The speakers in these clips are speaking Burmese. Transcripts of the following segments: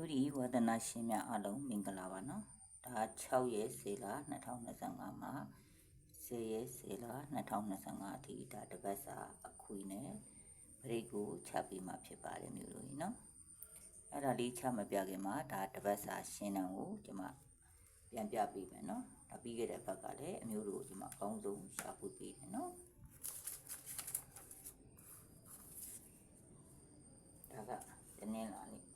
တူဒီဝဒနာရှင်များအားလုံးမင်္ဂလာပါနော်ဒါ6ရက်စေလာ2025မှာ10ရက်စေလာ2025အထိဒါတပတ်စာအခွေနဲ့ဘရိတ်ကိုချက်ပြီးမှဖြစ်ပါတယ်မျိုးလို့နော်အဲ့ဒါလေးချက်မပြခင်မှာဒါတပတ်စာရှင်းတန်းကိုကျွန်မပြန်ပြပေးမယ်နော်ဒါပြီးခဲ့တဲ့ဘက်ကလည်းအမျိုးတို့ကျွန်မအကောင်းဆုံးရှာဖွေပေးတယ်နော်ဒါကတနင်္လာနေ့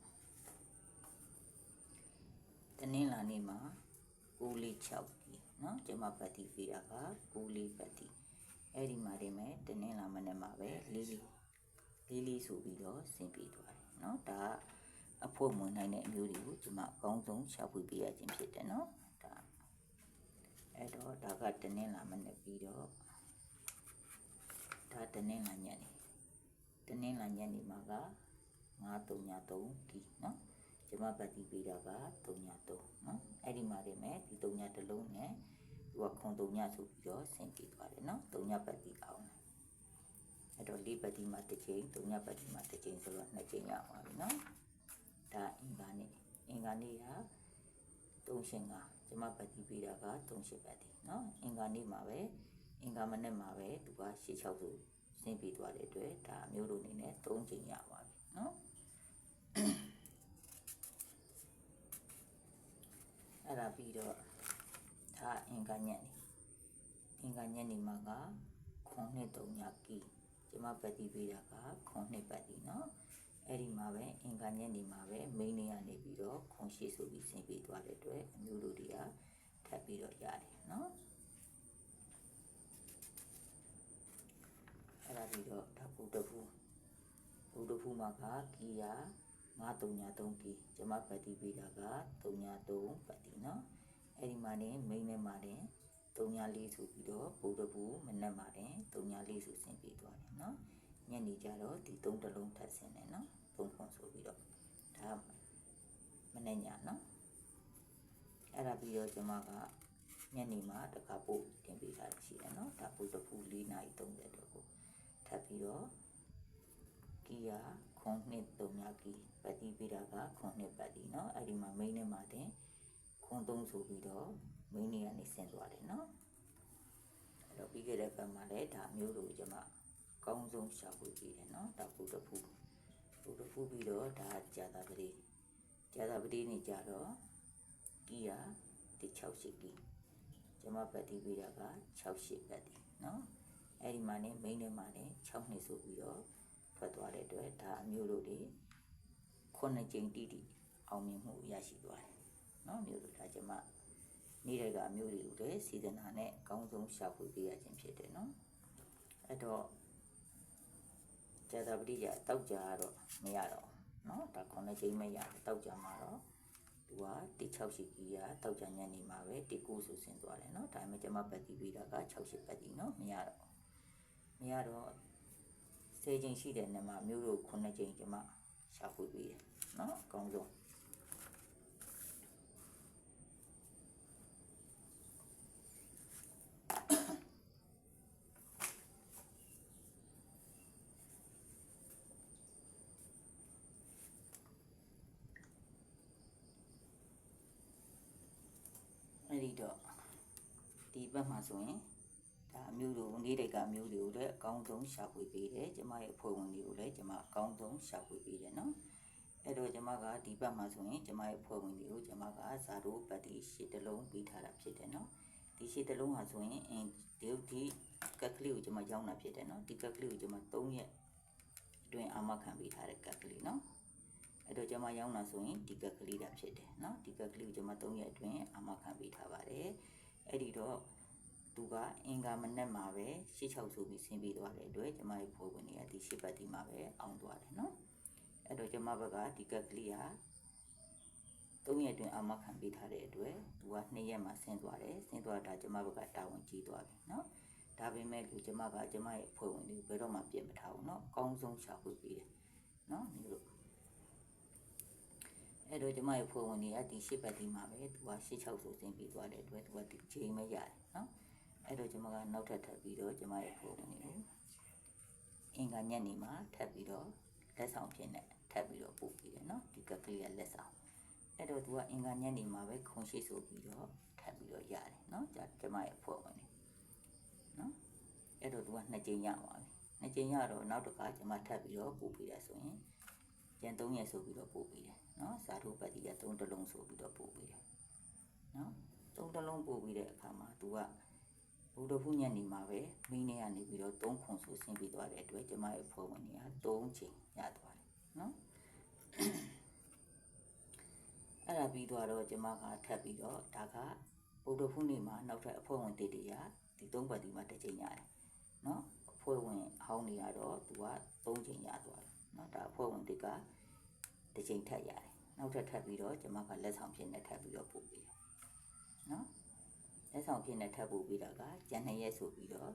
တနင်္လာနေ့မှာ6လေး6ပြီเนาะကျွန်မပတ်တီပေးတာက6လေးပတ်တီအဲ့ဒီမှာနေမယ်တနင်္လာမနေ့မှာပဲလေးလေးလေးလေးဆိုပြီးတော့ဆင်ပြေသွားတယ်เนาะဒါအဖို့မွန်နိုင်တဲ့အမျိုးတွေကိုကျွန်မအကောင်းဆုံးရှာဖွေပေးရခြင်းဖြစ်တယ်เนาะဒါအဲ့တော့ဒါကတနင်္လာမနေ့ပြီးတော့ဒါတနင်္လာညနေတနင်္လာညနေမှာက933ဒီเนาะ ကျမပတ်တီးပေးတာက333နော်အဲ့ဒီမှာနေမယ်ဒီ3ညတစ်လုံးနဲ့သူကခွန်3ညဆိုပြီးတော့ဆင်ပြေသွားတယ်နော်3ညပတ်တီးအောင်တယ်အဲ့တော့၄ပတ်တီးမှာတစ်ချိန်3ညပတ်တီးမှာတစ်ချိန်ဆိုတော့2ချိန်ရပါပြီနော်ဒါအင်္ဂါနေ့အင်္ဂါနေ့က3ရှင်ကကျမပတ်တီးပေးတာက3ရှင်ပတ်တီးနော်အင်္ဂါနေ့မှာပဲအင်္ဂါမနေ့မှာပဲသူက6 6ဆိုဆင်ပြေသွားတဲ့အတွက်ဒါမျိုးလိုနေနဲ့3ချိန်ရပါပြီနော် အဲ့ဒါပြီးတော့ဒါအင်္ဂါညက်နေအင်္ဂါညက်နေမှာကခွန်နှစ်သုံးညကီကျမပတ်တီပေးတာကခွန်နှစ်ပတ်တီနော်အဲ့ဒီမှာပဲအင်္ဂါညက်နေမှာပဲမိန်းနေရနေပြီးတော့ခွန်ရှိဆိုပြီးဆင်ပေးသွားတဲ့အတွက်အမျိုးလူတွေကထပ်ပြီးတော့ရတယ်နော်အဲ့ဒါပြီးတော့ဓာတ်ပုတ္တဖူးဘုဒ္ဓဖူးမှာကကီယာ ငါ333 k ကျမပတ်တီပေးတာက333ပတ်တီနော်အဲ့ဒီမှာတင်မိန်းနဲ့မှာတင်334ဆိုပြီးတော့ဗုဒ္ဓဘူးမနက်မှာတင်334ဆိုဆင်ပြီးသွားတယ်နော်ညနေကျတော့ဒီ3တလုံးထပ်ဆင်တယ်နော်သုံးခွန်ဆိုပြီးတော့ဒါမနေ့ညနော်အဲ့ဒါပြီးတော့ကျမကညနေမှာတခါပို့တင်ပေးတာရှိတယ်နော်ဒါပို့တခု4နာရီ30တော့ကိုထပ်ပြီးတော့ကီယာ ခွန်နှစ်သုံးရကီပတိပိတာကခွန်နှစ်ပတ်ဒီနော်အဲ့ဒီမှာ main နဲ့မှာတင်ခွန်သုံးဆိုပြီးတော့ main နဲ့ကနေဆင်းသွားတယ်နော်အဲ့တော့ပြီးခဲ့တဲ့ပတ်မှာလည်းဒါမျိုးလိုကျွန်မကောင်းဆုံးရှာဖွေကြည့်တယ်နော်တခုတစ်ခုခုတစ်ခုပြီးတော့ဒါကြာတာပတိကြာတာပတိနေကြတော့ကီယာဒီ68ကီကျွန်မပတိပိတာက68ပတ်ဒီနော်အဲ့ဒီမှာနေ main နဲ့မှာနေ6နှစ်ဆိုပြီးတော့ ထွက်သွားတဲ့အတွက်ဒါအမျိုးတို့တွေခုနှစ်ကြိမ်တိတိအောင်မြင်မှုရရှိသွားတယ်။နော်မျိုးတို့ဒါကျမနေ့တိုင်းကအမျိုးတွေကိုလည်းစေတနာနဲ့အကောင်းဆုံးရှာဖွေပေးရခြင်းဖြစ်တယ်နော်။အဲ့တော့ဇာတာပတိရတောက်ကြတော့မရတော့ဘူးနော်ဒါခုနှစ်ကြိမ်မရတောက်ကြမှာတော့သူက160ရှိကြီးရတောက်ကြညနေမှာပဲ19ဆိုဆင်းသွားတယ်နော်ဒါပေမဲ့ကျမပတ်တီးပေးတာက60ပတ်တီးနော်မရတော့မရတော့ 10ချိန်ရှိတဲ့နေမှာမျိုးတို့9ချိန်ကျမရှာဖွေပေးတယ်เนาะအကောင်းဆုံးအဲ့ဒီတော့ဒီဘက်မှာဆိုရင် ဒါ အမျိုးတို့နေ့တိုက်ကမျိုးတွေကိုလည်းအကောင်းဆုံးရှာဖွေပေးတယ်ကျမရဲ့အဖွဲ့ဝင်တွေကိုလည်းကျမအကောင်းဆုံးရှာဖွေပေးတယ်နော်အဲ့တော့ကျမကဒီဘက်မှာဆိုရင်ကျမရဲ့အဖွဲ့ဝင်တွေကိုကျမကဇာတိုပတ်တီရှစ်တလုံးပေးထားတာဖြစ်တယ်နော်ဒီရှစ်တလုံးဟာဆိုရင်အင်းဒီဒီကက်ကလေးကိုကျမရောင်းတာဖြစ်တယ်နော်ဒီကက်ကလေးကိုကျမ3ရက်အတွင်းအာမခံပေးထားတဲ့ကက်ကလေးနော်အဲ့တော့ကျမရောင်းတာဆိုရင်ဒီကက်ကလေးတာဖြစ်တယ်နော်ဒီကက်ကလေးကိုကျမ3ရက်အတွင်းအာမခံပေးထားပါတယ်အဲ့ဒီတော့ သူကအင်္ဂါမနက်မှာပဲရှစ်ချောက်ဆိုပြီးဆင်းပြီးသွားတဲ့အတွက်ကျမရဲ့ဖိုးဝင်တွေကဒီရှစ်ပတ်ဒီမှာပဲအောင်သွားတယ်နော်အဲ့တော့ကျမဘက်ကဒီကက်ကလေးက၃ရက်တွင်အာမခံပေးထားတဲ့အတွက်သူက2ရက်မှာဆင်းသွားတယ်ဆင်းသွားတာကျမဘက်ကတာဝန်ကြီးသွားပြီနော်ဒါပေမဲ့လူကျမကကျမရဲ့ဖိုးဝင်တွေဘယ်တော့မှပြင်မထားဘူးနော်အကောင်းဆုံးရှာဖွေပေးတယ်နော်မျိုးလို့အဲ့တော့ကျမရဲ့ဖိုးဝင်တွေကဒီရှစ်ပတ်ဒီမှာပဲသူကရှစ်ချောက်ဆိုဆင်းပြီးသွားတဲ့အတွက်သူကဒီချိန်မရတယ်နော် အဲ့တော့ကျွန်မကနောက်ထပ်ထပ်ပြီးတော့ကျွန်မရဲ့ပုံနေကိုအင်္ဂါညက်နေမှာထပ်ပြီးတော့လက်ဆောင်ဖြစ်နေထပ်ပြီးတော့ပို့ပြီးတယ်နော်ဒီကကလေးကလက်ဆောင်အဲ့တော့သူကအင်္ဂါညနေမှာပဲခုံရှိဆိုပြီးတော့ထပ်ပြီးတော့ရတယ်နော်じゃကျမရဲ့အဖွဲ့ဝင်နေနော်အဲ့တော့သူကနှစ်ကြိမ်ရပါပြီနှစ်ကြိမ်ရတော့နောက်တစ်ခါကျမထပ်ပြီးတော့ပို့ပေးတယ်ဆိုရင်ကျန်3ရက်ဆိုပြီးတော့ပို့ပေးတယ်နော်ဇာတုပတ္တိက3တလုံးဆိုပြီးတော့ပို့ပေးတယ်နော်3တလုံးပို့ပြီးတဲ့အခါမှာသူက ဘုဒ္ဓဖုညနေမှာပဲမိနေရနေပြီးတော့3ခုဆိုဆင်းပြီးသွားတဲ့အတွက်ကျမရဲ့ဖွဲ့ဝင်တွေက3ချိန်ရသွားတယ်နော်အဲ့ဒါပြီးသွားတော့ကျမကထပ်ပြီးတော့ဒါကဗုဒ္ဓဖူးနေ့မှာနောက်ထပ်အဖွဲ့ဝင်တေတေရဒီ၃ပတ်ဒီမှာတစ်ချိန်ရတယ်နော်အဖွဲ့ဝင်အဟောင်းတွေကတော့သူက၃ချိန်ရသွားတယ်နော်ဒါအဖွဲ့ဝင်တေကတစ်ချိန်ထပ်ရတယ်နောက်ထပ်ထပ်ပြီးတော့ကျမကလက်ဆောင်ဖြစ်နေထပ်ပြီးတော့ပို့ပေးတယ်နော် လက်ဆောင်ဖြစ်နေထပ်ပို့ပေးတာကကျန်နှစ်ရက်ဆိုပြီးတော့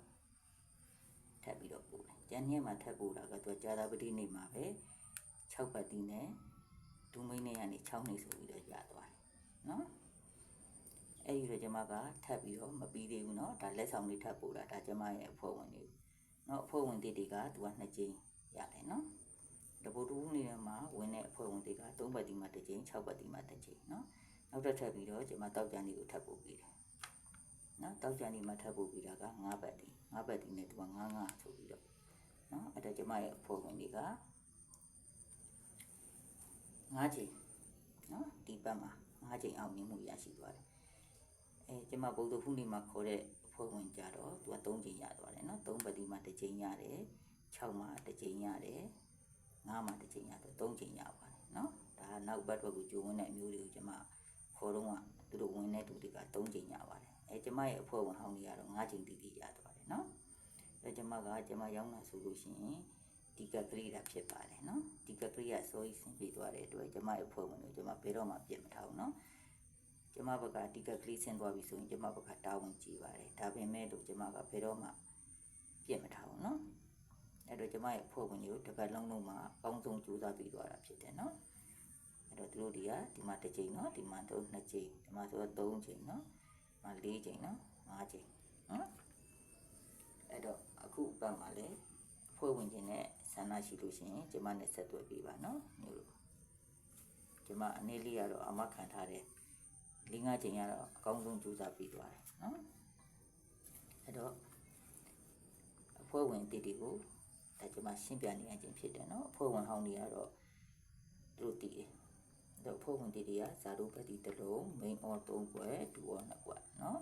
ထပ်ပြီးတော့ပို့တယ်ကျန်နှစ်ရက်မှာထပ်ပို့တာကသူကကြာသပတေးနေ့မှာပဲ6ပတ်တီနဲ့ ဒူမိန်းနဲ့ကနေ6နှစ်ဆိုပြီးတော့ရသွားတယ်နော်အဲ့ဒီတော့ကျမကထပ်ပြီးတော့မပြီးသေးဘူးเนาะဒါလက်ဆောင်လေးထပ်ပို့တာဒါကျမရဲ့အဖွဲ့ဝင်တွေเนาะအဖွဲ့ဝင်တွေတွေကသူက2ကြိမ်ရတယ်เนาะတပုတ်တူးနေထဲမှာဝင်တဲ့အဖွဲ့ဝင်တွေက3ပတ်ဒီမှာ1ကြိမ်6ပတ်ဒီမှာ1ကြိမ်เนาะနောက်တစ်ထပ်ပြီးတော့ကျမတောက်ကြံလေးကိုထပ်ပို့ပြီးတယ် နော်တောက်ကြံဒီမှာထပ်ပို့ပြီးတာက9ဘတ်ဒီ9ဘတ်ဒီနဲ့သူက99ဆိုပြီးတော့နော်အဲ့ဒါကျမရဲ့အဖို့ဝင်တွေက9ချိန်နော်ဒီဘက်မှာ9ချိန်အောင်မြင်မှုရရှိသွားတယ်အဲကျမဗုဒ္ဓဟူးနေ့မှာခေါ်တဲ့အဖို့ဝင်ကြတော့သူက3ချိန်ရသွားတယ်နော်3ဘတ်ဒီမှာ1ချိန်ရတယ်6မှာ1ချိန်ရတယ်9မှာ1ချိန်ရတယ်3ချိန်ရပါတယ်နော်ဒါနောက်ဘက်ဘက်ကိုဂျိုးဝင်တဲ့အမျိုးတွေကိုကျမခေါ်တော့ကသူတို့ဝင်တဲ့သူတွေက3ချိန်ရပါတယ် အဲကျမရဲ့အဖွဲ့ဝင်ဟောင်းတွေကတော့9ချိန်တည်တည်ရသွားတယ်နော်အဲကျမကကျမရောင်းတာဆိုလို့ရှိရင်ဒီကကလေးတာဖြစ်ပါတယ်နော်ဒီကကလေးကစိုးရိမ်ဆင်းပြေသွားတဲ့အတွက်ကျမရဲ့ဖွဲ့ဝင်တွေကျမဘယ်တော့မှပြစ်မထားဘူးနော်ကျမဘက်ကဒီကကလေးဆင်းသွားပြီဆိုရင်ကျမဘက်ကတာဝန်ကြီးပါတယ်ဒါပေမဲ့လို့ကျမကဘယ်တော့မှပြစ်မထားဘူးနော်အဲ့တော့ကျမရဲ့ဖွဲ့ဝင်တွေကိုတစ်ပတ်လုံးလုံးမှာအကောင်းဆုံးကြိုးစားပြီးသွားတာဖြစ်တယ်နော်အဲ့တော့သူတို့တွေကဒီမှာတစ်ချိန်နော်ဒီမှာတော့နှစ်ချိန်ဒီမှာဆိုတော့သုံးချိန်နော်ဒီ မှာလေးချိန်နော်ငါးချိန်နော်အဲ့တော့အခုအပတ်မှာလည်းဖွဲ့ဝင်ခြင်းနဲ့ဆန္ဒရှိလို့ရှိရင်ကျမနဲ့ဆက်သွယ်ပေးပါနော်မျိုးလို့ကျမအနေလေးကတော့အမခံထားတယ်၄၅ချိန်ကတော့အကောင်းဆုံးကြိုးစားပြီးသွားတယ်နော်အဲ့တော့အဖွဲ့ဝင်တီတီကိုဒါကျမရှင်းပြနေရခြင်းဖြစ်တယ်နော်အဖွဲ့ဝင်ဟောင်းတွေကတော့သူတို့တည်တယ် တော့အဖွဲ့ဝင်တီတီကဇာတုပတိတစ်လုံး main on 3ကွယ်2 on 2ကွယ်နော်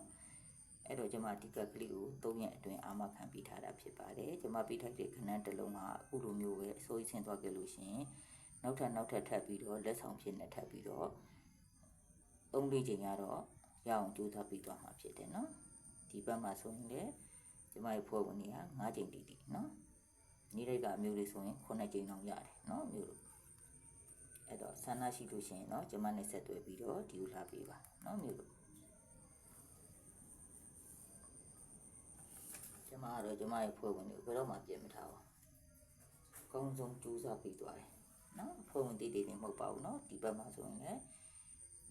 အဲ့တော့ကျွန်မဒီကက်ကလေးကို၃ရက်အတွင်းအာမခံပေးထားတာဖြစ်ပါတယ်ကျွန်မပေးထားတဲ့ခဏန်းတစ်လုံးကအခုလိုမျိုးပဲအစိုးရဆင်းသွားကြလို့ရှိရင်နောက်ထပ်နောက်ထပ်ထပ်ပြီးတော့လက်ဆောင်ဖြစ်နေထပ်ပြီးတော့၃လေးချိန်ကတော့ရအောင်ကြိုးစားပြီးသွားမှာဖြစ်တယ်နော်ဒီဘက်မှာဆိုရင်လည်းကျွန်မရဲ့ဖွဲ့ဝင်တွေက၅ချိန်တီးတီးနော်နေ့တိုင်းကအမျိုးလေးဆိုရင်9ချိန်တောင်ရတယ်နော်မျိုးလို့ အဲ့တော့ဆန္ဒရှိလို့ရှိရင်တော့ကျွန်မနဲ့ဆက်သွယ်ပြီးတော့ဒီကိုလာပေးပါနော်မျိုးလို့ကျမကတော့ကျမရဲ့ဖွဲ့ဝင်တွေကိုဘယ်တော့မှပြင်မထားဘူး။အကောင်းဆုံးကြိုးစားပြီးသွားတယ်။နော်ဖွဲ့ဝင်တိတိနေမဟုတ်ပါဘူးနော်ဒီဘက်မှာဆိုရင်လည်း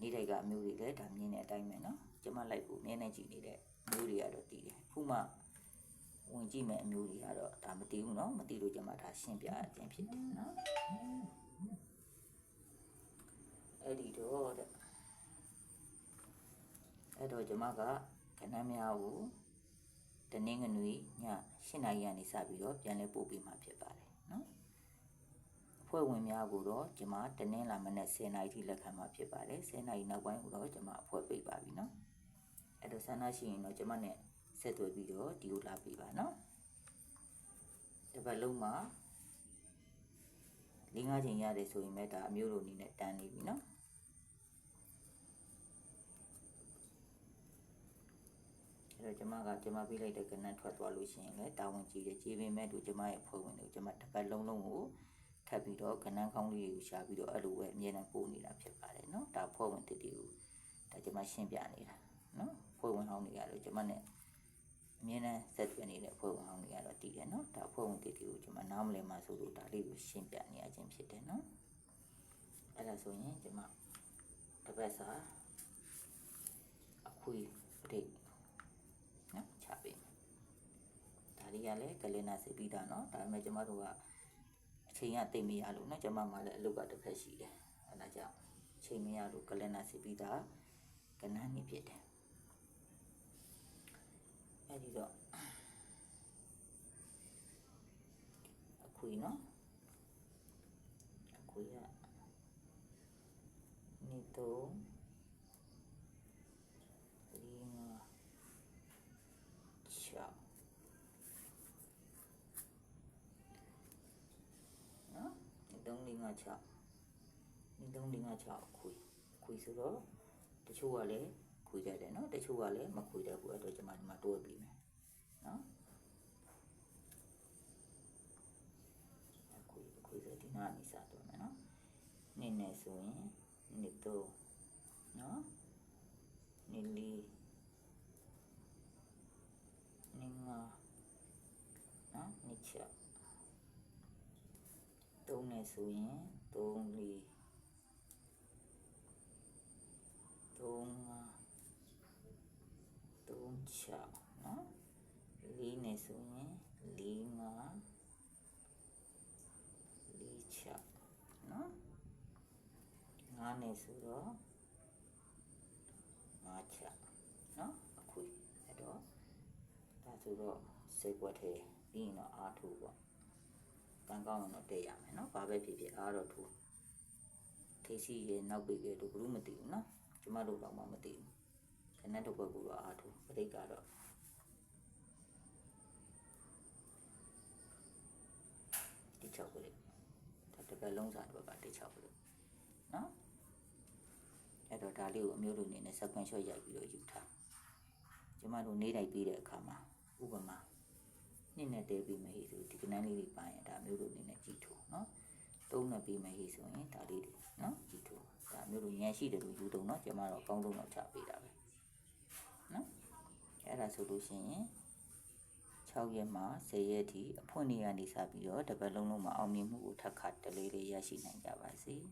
နေ့တိုင်းကအမျိုးတွေလည်းဒါမြင်တဲ့အတိုင်းပဲနော်ကျမလိုက်ကိုမြင်နေကြည့်နေတဲ့အမျိုးတွေကတော့တည်တယ်။အခုမှဝင်ကြည့်မဲ့အမျိုးတွေကတော့ဒါမတည်ဘူးနော်မတည်လို့ကျမဒါရှင်းပြခြင်းဖြစ်တယ်နော်အဲ့ဒီတော့တဲ့အဲ့ တော့ကျမကခဏများကိုတနင်္ဂနွေည8နာရီကနေစပြီးတော့ပြန်လဲပို့ပေးမှာဖြစ်ပါတယ်နော်အဖွဲ့ဝင်များကိုတော့ကျွန်မတနင်္လာမနက်10နာရီထိလက်ခံမှာဖြစ်ပါတယ်10နာရီနောက်ပိုင်းကိုတော့ကျွန်မအဖွဲ့ပိတ်ပါပြီနော်အဲ့တော့ဆန္ဒရှိရင်တော့ကျွန်မနဲ့ဆက်သွယ်ပြီးတော့ဒီကိုလာပေးပါနော်တစ်ပတ်လုံးမှာ၄၅ချိန်ရတယ်ဆိုရင်မဲ့ဒါအမျိုးလိုအနေနဲ့တန်းနေပြီနော် အဲ့တော့ကျမကကျမပေးလိုက်တဲ့ကဏ္ဍထွက်သွားလို့ရှိရင်လည်းတာဝန်ကြီးတယ်ကြီးပင်မဲ့တို့ကျမရဲ့ဖွဲ့ဝင်တို့ကျမတစ်ပတ်လုံးလုံးကိုထပ်ပြီးတော့ကဏ္ဍကောင်းလေးကိုရှာပြီးတော့အဲ့လိုပဲအမြဲတမ်းပို့နေတာဖြစ်ပါတယ်နော်ဒါဖွဲ့ဝင်တတိကိုဒါကျမရှင်းပြနေတာနော်ဖွဲ့ဝင်ဟောင်းတွေကတော့ကျမနဲ့အမြဲတမ်းဆက်သွယ်နေတဲ့ဖွဲ့ဝင်ဟောင်းတွေကတော့တည်တယ်နော်ဒါဖွဲ့ဝင်တတိကိုကျမနားမလည်မှဆိုလို့ဒါလေးကိုရှင်းပြနေရခြင်းဖြစ်တယ်နော်အဲ့ဒါဆိုရင်ကျမတစ်ပတ်စာအခွေပဋိတ် နော်ချပေးမယ် ဒါတွေကလည်းကလင်နာစီပြီးတာနော်ဒါပေမဲ့ကျမတို့ကအချိန်ကတိတ်မရလို့နော်ကျမမှလည်းအလုပ်ကတစ်ဖက်ရှိတယ်အဲဒါကြောင့်ချိန်မရလို့ကလန်ဒါစစ်ပြီးသားကဏ္ဍနှစ်ဖြစ်တယ်အဲ့ဒီတော့အခွေနော်အခွေကနေတော့ဒီငါချော 6 1 3 4 5 6ခွေခွေဆိုတော့တချို့ကလည်းခွေတတ်တယ်နော်တချို့ကလည်းမခွေတတ်ဘူးအဲ့တော့ကျွန်မဒီမှာတိုးပြီးမယ်နော်ခွေခွေဆိုဒီနားနေစားတော့မယ်နော်နေနေဆိုရင်နေတော့နော်နေလေး တုံးနေဆိုရင်တုံးလီတုံးငါတုံးချနော်လီနေဆိုရင်လီငါလေးချက်နော်ငါးနေဆိုတော့ငါးချက်နော်အခွေအဲ့တော့ဒါဆိုတော့စိတ်ွက်ထဲပြီးရင်တော့အားထိုးပေါ့ ကံကောင်းရင်တော့တက်ရမယ်နော်ဘာပဲဖြစ်ဖြစ်အားတော့ထိုးထေစီရဲ့နောက်ပေကဲတို့ဘယ်လို့မသိဘူးနော်ကျမတို့တော့မှမသိဘူးခဏတော့ဘက်ကတော့အားထိုးပြိတ်ကတော့ဒီချောက်ကလေးဒါတစ်ပတ်လုံးစာတစ်ပတ်ပါတစ်ချောက်လို့နော်အဲ့တော့ဒါလေးကိုအမျိုးလူအနေနဲ့ sequence shot ရိုက်ပြီးတော့ယူထားကျမတို့နေတိုင်းပြီးတဲ့အခါမှာဥပမာ နှစ်နဲ့တဲပြီးမဟိဆိုဒီကနန်းလေးတွေပါရင်ဒါအမျိုးလူအနေနဲ့ကြည့်ထိုးနော်သုံးနဲ့ပြီးမဟိဆိုရင်ဒါလေးတွေနော်ကြည့်ထိုးဒါအမျိုးလူညံရှိတယ်လို့ယူတုံနော်ကျမတော့အကောင်းဆုံးတော့ချပေးတာပဲနော်အဲ့ဒါဆိုလို့ရှိရင်6ရက်မှ10ရက်ထိအဖွင့်နေရနေစပြီးတော့တစ်ပတ်လုံးလုံးမှာအောင်မြင်မှုကိုထပ်ခါတလေးလေးရရှိနိုင်ကြပါစေ။